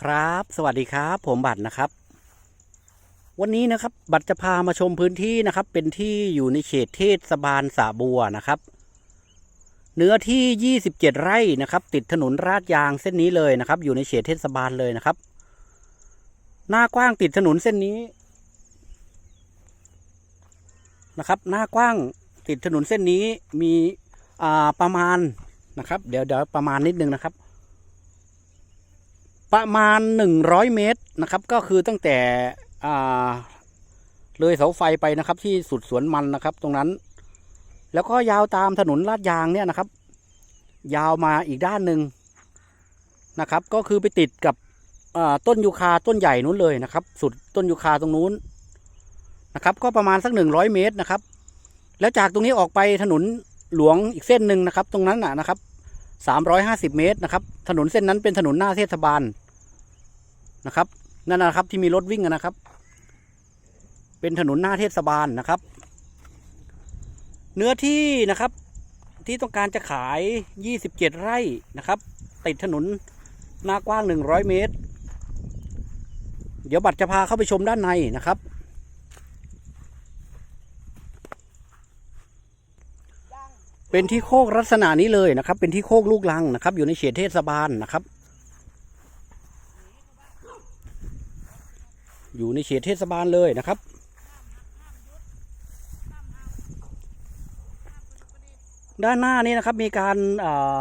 ครับ สวัสดีครับ ผมบัตรนะครับ วันนี้นะครับ บัตรจะพามาชมพื้นที่นะครับ เป็นที่อยู่ในเขตเทศบาลสาบัวนะครับ เนื้อที่ 27 ไร่นะครับ ติดถนนราดยางเส้นนี้เลยนะครับ อยู่ในเขตเทศบาลเลยนะครับ หน้ากว้างติดถนนเส้นนี้นะครับ หน้ากว้างติดถนนเส้นนี้มีอ่าประมาณนะครับ เดี๋ยวเดี๋ยวประมาณนิดนึงนะครับ ประมาณ 100 เมตรนะครับ ก็คือตั้งแต่เลยเสาไฟไปนะครับ ที่สุดสวนมันนะครับ ตรงนั้น แล้วก็ยาวตามถนนลาดยางเนี่ยนะครับ ยาวมาอีกด้านหนึ่งนะครับ ก็คือไปติดกับต้นยูคาต้นใหญ่นู้นเลยนะครับ สุดต้นยูคาตรงนู้นนะครับ ก็ประมาณสัก 100 เมตรนะครับ แล้วจากตรงนี้ออกไปถนนหลวงอีกเส้นหนึ่งนะครับ ตรงนั้นนะนะครับ350 เมตรนะครับ ถนนเส้นนั้นเป็นถนนหน้าเทศบาล นะครับ นั่นนะครับที่มีรถวิ่งนะครับ เป็นถนนหน้าเทศบาลนะครับ เนื้อที่นะครับที่ต้องการจะขาย 27 ไร่นะครับ ติดถนนหน้ากว้าง 100 เมตร เดี๋ยวบัตรจะพาเข้าไปชมด้านในนะครับ เป็นที่โคกลักษณะนี้เลยนะครับ เป็นที่โคกลูกลังนะครับ อยู่ในเขตเทศบาลนะครับ อยู่ในเขตเทศบาลเลยนะครับ ด้านหน้านี้นะครับมีการา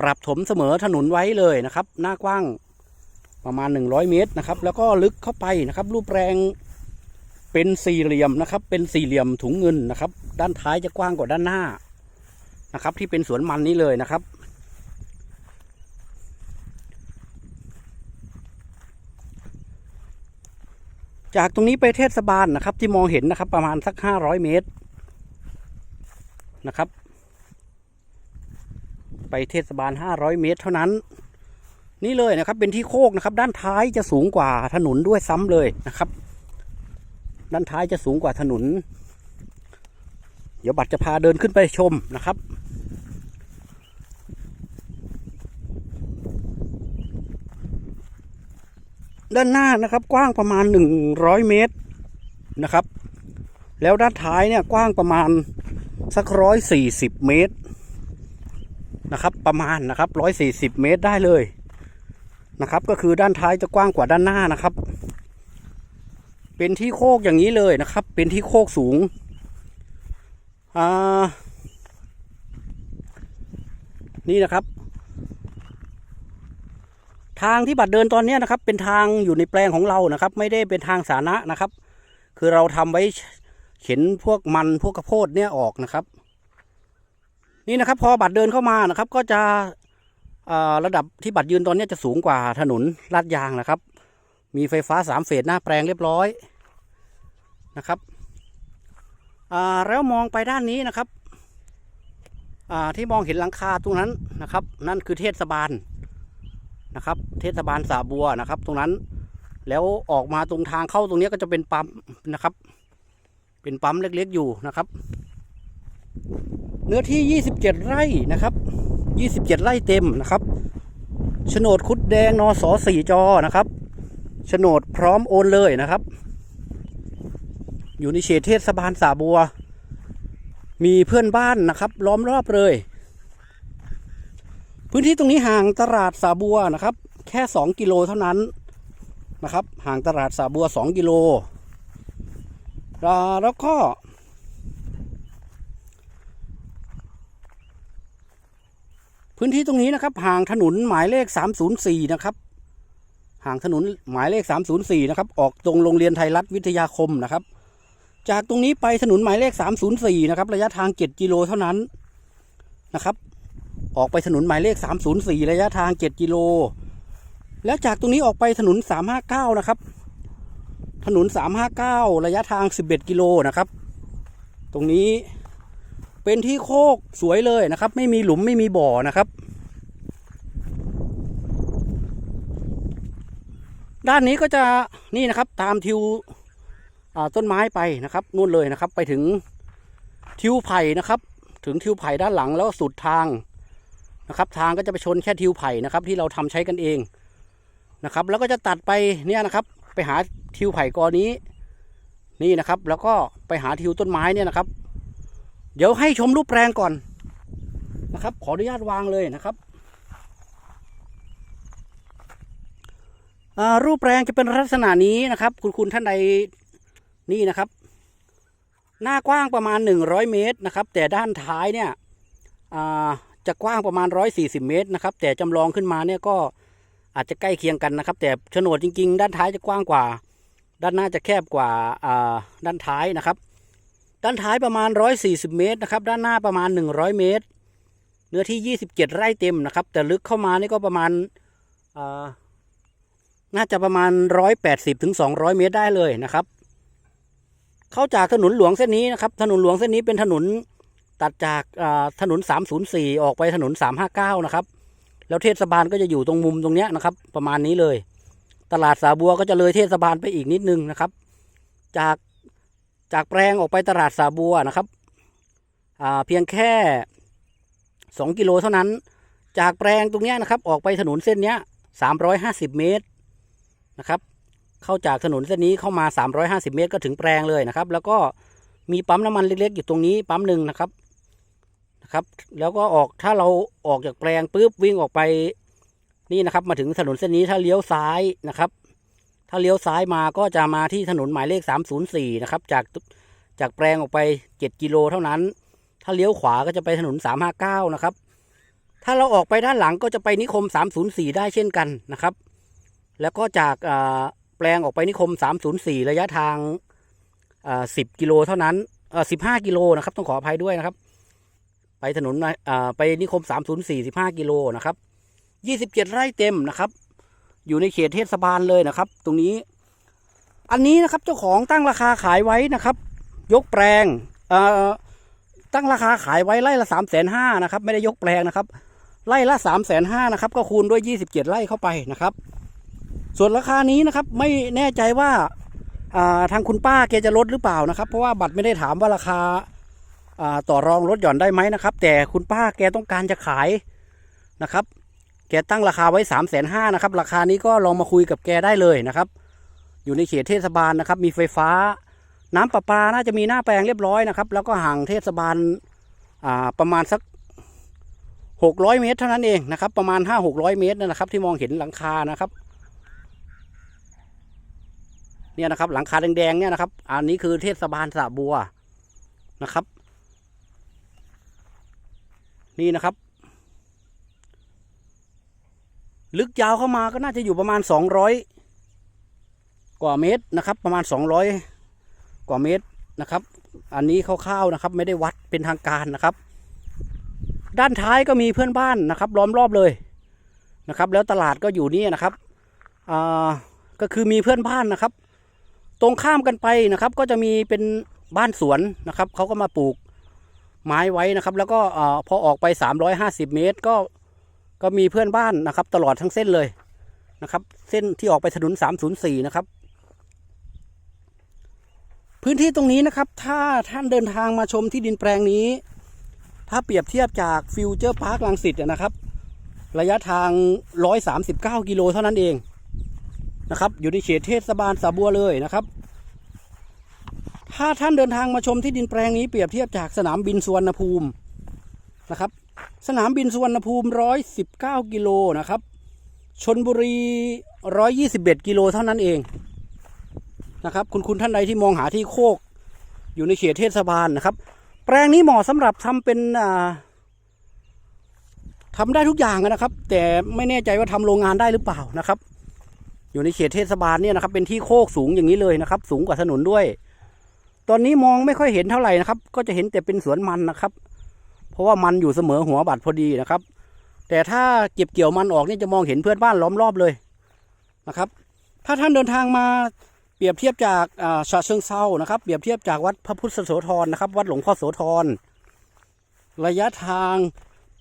ปรับถมเสมอถนนไว้เลยนะครับ หน้ากว้างประมาณ 100 เมตรนะครับ แล้วก็ลึกเข้าไปนะครับ รูปแปลงเป็นสี่เหลี่ยมนะครับ เป็นสี่เหลี่ยมถุงเงินนะครับ ด้านท้ายจะกว้างกว่าด้านหน้านะครับ ที่เป็นสวนมันนี้เลยนะครับ จากตรงนี้ไปเทศบาลนะครับ ที่มองเห็นนะครับ ประมาณสักห้าร้อยเมตรนะครับ ไปเทศบาลห้าร้อยเมตร เท่านั้น นี่เลยนะครับ เป็นที่โคกนะครับ ด้านท้ายจะสูงกว่าถนนด้วยซ้ำเลยนะครับ ด้านท้ายจะสูงกว่าถนน เดี๋ยวบัตรจะพาเดินขึ้นไปชมนะครับ ด้านหน้านะครับกว้างประมาณ 100 เมตรนะครับ แล้วด้านท้ายเนี่ยกว้างประมาณสักร้อยสี่สิบเมตรนะครับ ประมาณนะครับร้อยสี่สิบเมตรได้เลยนะครับ ก็คือด้านท้ายจะกว้างกว่าด้านหน้านะครับ เป็นที่โคกอย่างนี้เลยนะครับ เป็นที่โคกสูงอ่านี่นะครับ ทางที่บัตรเดินตอนนี้นะครับ เป็นทางอยู่ในแปลงของเรานะครับ ไม่ได้เป็นทางสาธารณะนะครับ คือเราทำไว้เข็นพวกมันพวกกระโพดเนี่ยออกนะครับ นี่นะครับ พอบัตรเดินเข้ามานะครับ ก็จะอ่าระดับที่บัตรยืนตอนนี้จะสูงกว่าถนนลาดยางนะครับ มีไฟฟ้าสามเฟสหน้าแปลงเรียบร้อยนะครับอ่าแล้วมองไปด้านนี้นะครับอ่าที่มองเห็นหลังคาตรงนั้นนะครับ นั่นคือเทศบาล นะครับ เทศบาลสาบัวนะครับ ตรงนั้น แล้วออกมาตรงทางเข้าตรงนี้ก็จะเป็นปั๊มนะครับ เป็นปั๊มเล็กๆอยู่นะครับ เนื้อที่ 27 ไร่นะครับ 27 ไร่เต็มนะครับโฉนดคุดแดงนสสี่จอนะครับโฉนดพร้อมโอนเลยนะครับ อยู่ในเขตเทศบาลสาบัว มีเพื่อนบ้านนะครับ ล้อมรอบเลย พื้นที่ตรงนี้ห่างตลาดสาบัวนะครับ แค่ 2 กิโลเท่านั้นนะครับ ห่างตลาดสาบัว 2 กิโล แล้วก็ พื้นที่ตรงนี้นะครับ ห่างถนนหมายเลข 304 นะครับ ห่างถนนหมายเลข 304 นะครับ ออกตรงโรงเรียนไทยรัฐวิทยาคมนะครับ จากตรงนี้ไปถนนหมายเลข 304 นะครับ ระยะทาง 7 กิโลเท่านั้นนะครับ ออกไปถนนหมายเลข 304 ระยะทาง 7 กิโล แล้วจากตรงนี้ออกไปถนน 359 นะครับ ถนน 359 ระยะทาง 11 กิโลนะครับ ตรงนี้เป็นที่โคกสวยเลยนะครับ ไม่มีหลุมไม่มีบ่อนะครับ ด้านนี้ก็จะนี่นะครับตามทิวต้นไม้ไปนะครับนู่นเลยนะครับ ไปถึงทิวไผ่นะครับ ถึงทิวไผ่ด้านหลังแล้วสุดทาง นะครับทางก็จะไปชนแค่ทิวไผ่นะครับที่เราทำใช้กันเองนะครับ แล้วก็จะตัดไปเนี่ยนะครับ ไปหาทิวไผ่กอนี้นี่นะครับ แล้วก็ไปหาทิวต้นไม้เนี่ยนะครับ เดี๋ยวให้ชมรูปแปลงก่อนนะครับ ขออนุญาตวางเลยนะครับรูปแปลงจะเป็นลักษณะนี้นะครับ คุณคุณท่านใดนี่นะครับ หน้ากว้างประมาณ 100 เมตรนะครับ แต่ด้านท้ายเนี่ยอ่า จะกว้างประมาณ 140 เมตรนะครับ แต่จำลองขึ้นมาเนี่ยก็อาจจะใกล้เคียงกันนะครับ แต่โฉนดจริง ๆ ด้านท้ายจะกว้างกว่า ด้านหน้าจะแคบกว่าด้านท้ายนะครับ ด้านท้ายประมาณ 140 เมตรนะครับ ด้านหน้าประมาณ 100 เมตร เนื้อที่ 27 ไร่เต็มนะครับ แต่ลึกเข้ามานี่ก็ประมาณน่าจะประมาณ 180ถึง200 เมตรได้เลยนะครับ เข้าจากถนนหลวงเส้นนี้นะครับ ถนนหลวงเส้นนี้เป็นถนน ตัดจากถนน 304 ออกไปถนน 359 นะครับ แล้วเทศบาลก็จะอยู่ตรงมุมตรงเนี้ยนะครับ ประมาณนี้เลย ตลาดสาบัวก็จะเลยเทศบาลไปอีกนิดนึงนะครับ จากจากแปลงออกไปตลาดสาบัวนะครับเพียงแค่สองกิโลเท่านั้น จากแปลงตรงเนี้ยนะครับ ออกไปถนนเส้นเนี้ยสามร้อยห้าสิบเมตรนะครับเข้าจากถนนเส้นนี้เข้ามาสามร้อยห้าสิบเมตรก็ถึงแปลงเลยนะครับ แล้วก็มีปั๊มน้ำมันเล็กๆ อยู่ตรงนี้ปั๊มหนึ่งนะครับ ครับ แล้วก็ออกถ้าเราออกจากแปลงปุ๊บวิ่งออกไปนี่นะครับ มาถึงถนนเส้นนี้ถ้าเลี้ยวซ้ายนะครับ ถ้าเลี้ยวซ้ายมาก็จะมาที่ถนนหมายเลข 304 นะครับ จากจากแปลงออกไป 7 กิโลเท่านั้น ถ้าเลี้ยวขวาก็จะไปถนน 359 นะครับ ถ้าเราออกไปด้านหลังก็จะไปนิคม 304 ได้เช่นกันนะครับ แล้วก็จากแปลงออกไปนิคม 304 ระยะทาง 10 กิโลเท่านั้น 15 กิโลนะครับ ต้องขออภัยด้วยนะครับ ไปถนนไปนิคม 304 15 กิโลนะครับ 27 ไร่เต็มนะครับ อยู่ในเขตเทศบาลเลยนะครับ ตรงนี้ อันนี้นะครับเจ้าของตั้งราคาขายไว้นะครับ ยกแปลงตั้งราคาขายไว้ไร่ละสามแสนห้านะครับ ไม่ได้ยกแปลงนะครับ ไร่ละสามแสนห้านะครับ ก็คูณด้วยยี่สิบเจ็ดไร่เข้าไปนะครับ ส่วนราคานี้นะครับไม่แน่ใจว่าาทางคุณป้าแกจะลดหรือเปล่านะครับ เพราะว่าบัตรไม่ได้ถามว่าราคา ต่อรองลดหย่อนได้ไหมนะครับ แต่คุณป้าแกต้องการจะขายนะครับ แกตั้งราคาไว้สามแสนห้านะครับ ราคานี้ก็ลองมาคุยกับแกได้เลยนะครับ อยู่ในเขตเทศบาลนะครับ มีไฟฟ้า น้ำประปาน่าจะมีหน้าแปลงเรียบร้อยนะครับ แล้วก็ห่างเทศบาลประมาณสักหกร้อยเมตร เท่านั้นเองนะครับ ประมาณห้าหกร้อยเมตรนั่นนะครับ ที่มองเห็นหลังคานะครับเนี่ยนะครับหลังคาแดงๆเนี่ยนะครับ อันนี้คือเทศบาลสระบัวนะครับ นี่นะครับ ลึกยาวเข้ามาก็น่าจะอยู่ประมาณสองร้อยกว่าเมตรนะครับ ประมาณสองร้อยกว่าเมตรนะครับ อันนี้คร่าวๆนะครับ ไม่ได้วัดเป็นทางการนะครับ ด้านท้ายก็มีเพื่อนบ้านนะครับล้อมรอบเลยนะครับ แล้วตลาดก็อยู่นี่นะครับอ่าก็คือมีเพื่อนบ้านนะครับ ตรงข้ามกันไปนะครับ ก็จะมีเป็นบ้านสวนนะครับเขาก็มาปลูก ไม้ไว้นะครับ แล้วก็พอออกไป 350 เมตร ก็ก็มีเพื่อนบ้านนะครับ ตลอดทั้งเส้นเลยนะครับ เส้นที่ออกไปถนน 304 นะครับ พื้นที่ตรงนี้นะครับ ถ้าท่านเดินทางมาชมที่ดินแปลงนี้ ถ้าเปรียบเทียบจากฟิวเจอร์พาร์คลังสิตนะครับ ระยะทาง 139 กิโลเท่านั้นเองนะครับ อยู่ในเขตเทศบาลสาบัวเลยนะครับ ถ้าท่านเดินทางมาชมที่ดินแปลงนี้เปรียบเทียบจากสนามบินสุวรรณภูมินะครับ สนามบินสุวรรณภูมิ 119 กิโลนะครับชนบุรี 121 กิโลเท่านั้นเองนะครับ คุณคุณท่านใดที่มองหาที่โคก อยู่ในเขตเทศบาลนะครับ แปลงนี้เหมาะสำหรับทำเป็นทำได้ทุกอย่างนะครับ แต่ไม่แน่ใจว่าทำโรงงานได้หรือเปล่านะครับ อยู่ในเขตเทศบาลเนี่ยนะครับ เป็นที่โคกสูงอย่างนี้เลยนะครับ สูงกว่าถนนด้วย ตอนนี้มองไม่ค่อยเห็นเท่าไหร่นะครับ ก็จะเห็นแต่เป็นสวนมันนะครับ เพราะว่ามันอยู่เสมอหัวบัตรพอดีนะครับ แต่ถ้าเก็บเกี่ยวมันออกนี่จะมองเห็นเพื่อนบ้านล้อมรอบเลยนะครับ ถ้าท่านเดินทางมาเปรียบเทียบจากอ่าฉะเชิงเซานะครับ เปรียบเทียบจากวัดพระพุทธโสธรนะครับ วัดหลวงพ่อโสธรระยะทาง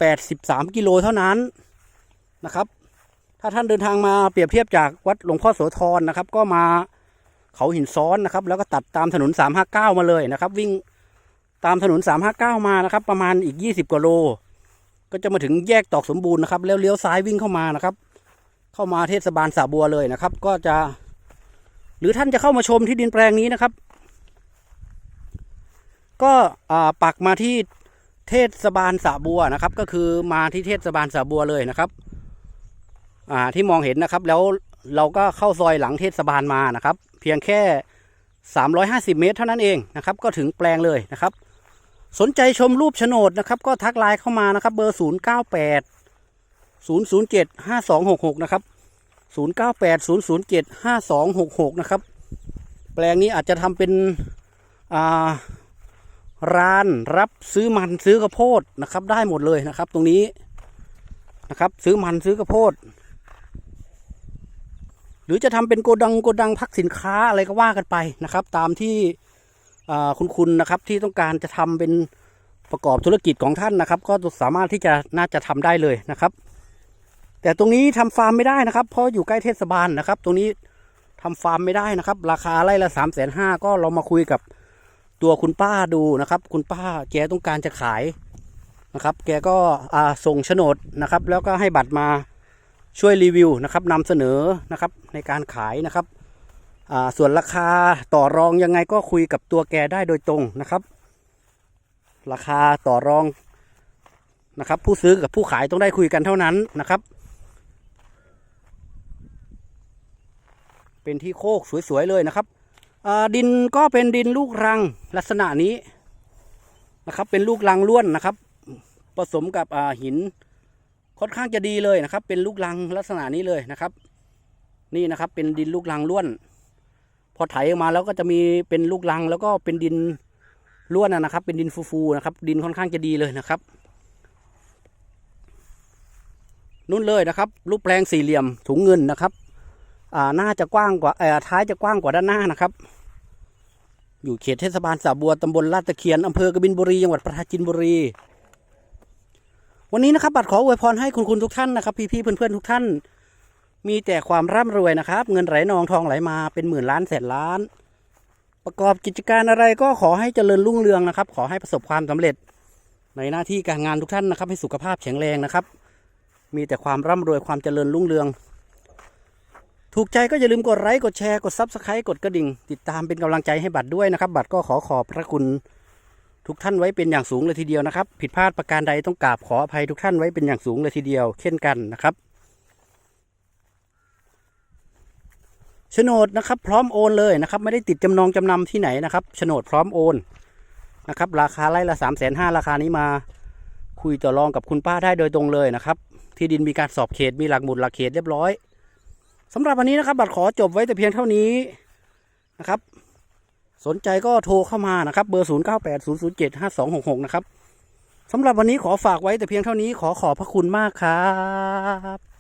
83 กิโลเท่านั้นนะครับ ถ้าท่านเดินทางมาเปรียบเทียบจากวัดหลวงพ่อโสธรนะครับ ก็มา เขาหินซ้อนนะครับ แล้วก็ตัดตามถนน 359 มาเลยนะครับ วิ่งตามถนน 359 มานะครับ ประมาณอีก 20กว่าโล ก็จะมาถึงแยกตอกสมบูรณ์นะครับ แล้วเลี้ยวซ้ายวิ่งเข้ามานะครับ เข้ามาเทศบาลสาบัวเลยนะครับ ก็จะ หรือท่านจะเข้ามาชมที่ดินแปลงนี้นะครับ ก็อ่าปักมาที่เทศบาลสาบัวนะครับ ก็คือมาที่เทศบาลสาบัวเลยนะครับ อ่าที่มองเห็นนะครับ แล้ว เราก็เข้าซอยหลังเทศบาลมานะครับ เพียงแค่ 350 เมตร เท่านั้นเองนะครับ ก็ถึงแปลงเลยนะครับ สนใจชมรูปโฉนดนะครับ ก็ทักไลน์เข้ามานะครับ เบอร์ 098 007 5266 นะครับ 098 007 5266 นะครับ แปลงนี้อาจจะทำเป็นร้านรับซื้อมันซื้อกระโพดนะครับ ได้หมดเลยนะครับ ตรงนี้นะครับ ซื้อมันซื้อกระโพด หรือจะทำเป็นโกดังโกดังพักสินค้าอะไรก็ว่ากันไปนะครับ ตามที่คุณคุณนะครับที่ต้องการจะทำเป็นประกอบธุรกิจของท่านนะครับ ก็สามารถที่จะน่าจะทำได้เลยนะครับ แต่ตรงนี้ทำฟาร์มไม่ได้นะครับ เพราะอยู่ใกล้เทศบาลนะครับ ตรงนี้ทำฟาร์มไม่ได้นะครับ ราคาไร่ละสามแสนห้าก็เรามาคุยกับตัวคุณป้าดูนะครับ คุณป้าแกต้องการจะขายนะครับ แกก็ส่งโฉนดนะครับ แล้วก็ให้บัตรมา ช่วยรีวิวนะครับนำเสนอนะครับในการขายนะครับส่วนราคาต่อรองยังไงก็คุยกับตัวแกได้โดยตรงนะครับ ราคาต่อรองนะครับ ผู้ซื้อกับผู้ขายต้องได้คุยกันเท่านั้นนะครับ เป็นที่โคกสวยๆเลยนะครับดินก็เป็นดินลูกรังลักษณะนี้นะครับ เป็นลูกรังล้วนนะครับ ผสมกับหิน ค่อนข้างจะดีเลยนะครับ เป็นลูกรังลักษณะนี้เลยนะครับ นี่นะครับ เป็นดินลูกรังล้วน พอไถออกมาแล้วก็จะมีเป็นลูกรังแล้วก็เป็นดินล้วนนะครับ เป็นดินฟูๆนะครับ ดินค่อนข้างจะดีเลยนะครับนุ่นเลยนะครับ รูปแปลงสี่เหลี่ยมถุงเงินนะครับ อ่าน่าจะกว้างกว่าเอ่อท้ายจะกว้างกว่าด้านหน้านะครับ อยู่เขตเทศบาลสาบัวตำบลลาดตะเคียนอำเภอกบินบุรีจังหวัดปราจีนบุรี วันนี้นะครับบัตรขออวยพรให้คุณคุณทุกท่านนะครับ พี่ๆเพื่อนๆทุกท่าน มีแต่ความร่ำรวยนะครับ เงินไหลนองทองไหลมาเป็นหมื่นล้านแสนล้าน ประกอบกิจการอะไรก็ขอให้เจริญรุ่งเรืองนะครับ ขอให้ประสบความสำเร็จ ในหน้าที่การงานทุกท่านนะครับ ให้สุขภาพแข็งแรงนะครับ มีแต่ความร่ำรวยความเจริญรุ่งเรือง ถูกใจก็อย่าลืมกดไลค์กดแชร์กดซับสไครต์กดกระดิ่ง ติดตามเป็นกำลังใจให้บัตรด้วยนะครับ บัตรก็ขอขอบพระคุณ ทุกท่านไว้เป็นอย่างสูงเลยทีเดียวนะครับ ผิดพลาดประการใดต้องกราบขออภัยทุกท่านไว้เป็นอย่างสูงเลยทีเดียว เช่นกันนะครับโฉนดนะครับพร้อมโอนเลยนะครับไม่ได้ติดจำนองจำนำที่ไหนนะครับโฉนดพร้อมโอนนะครับราคาไร่ละสามแสนห้าราคานี้มา คุยต่อรองกับคุณป้าได้โดยตรงเลยนะครับที่ดินมีการสอบเขตมีหลักหมุดหลักเขตเรียบร้อยสำหรับวันนี้นะครับ บัตรขอจบไว้แต่เพียงเท่านี้นะครับ สนใจก็โทรเข้ามานะครับ เบอร์ 0 9 8 0 0 7 5 2 6 6 นะครับสำหรับวันนี้ขอฝากไว้แต่เพียงเท่านี้ขอขอบพระคุณมากครับ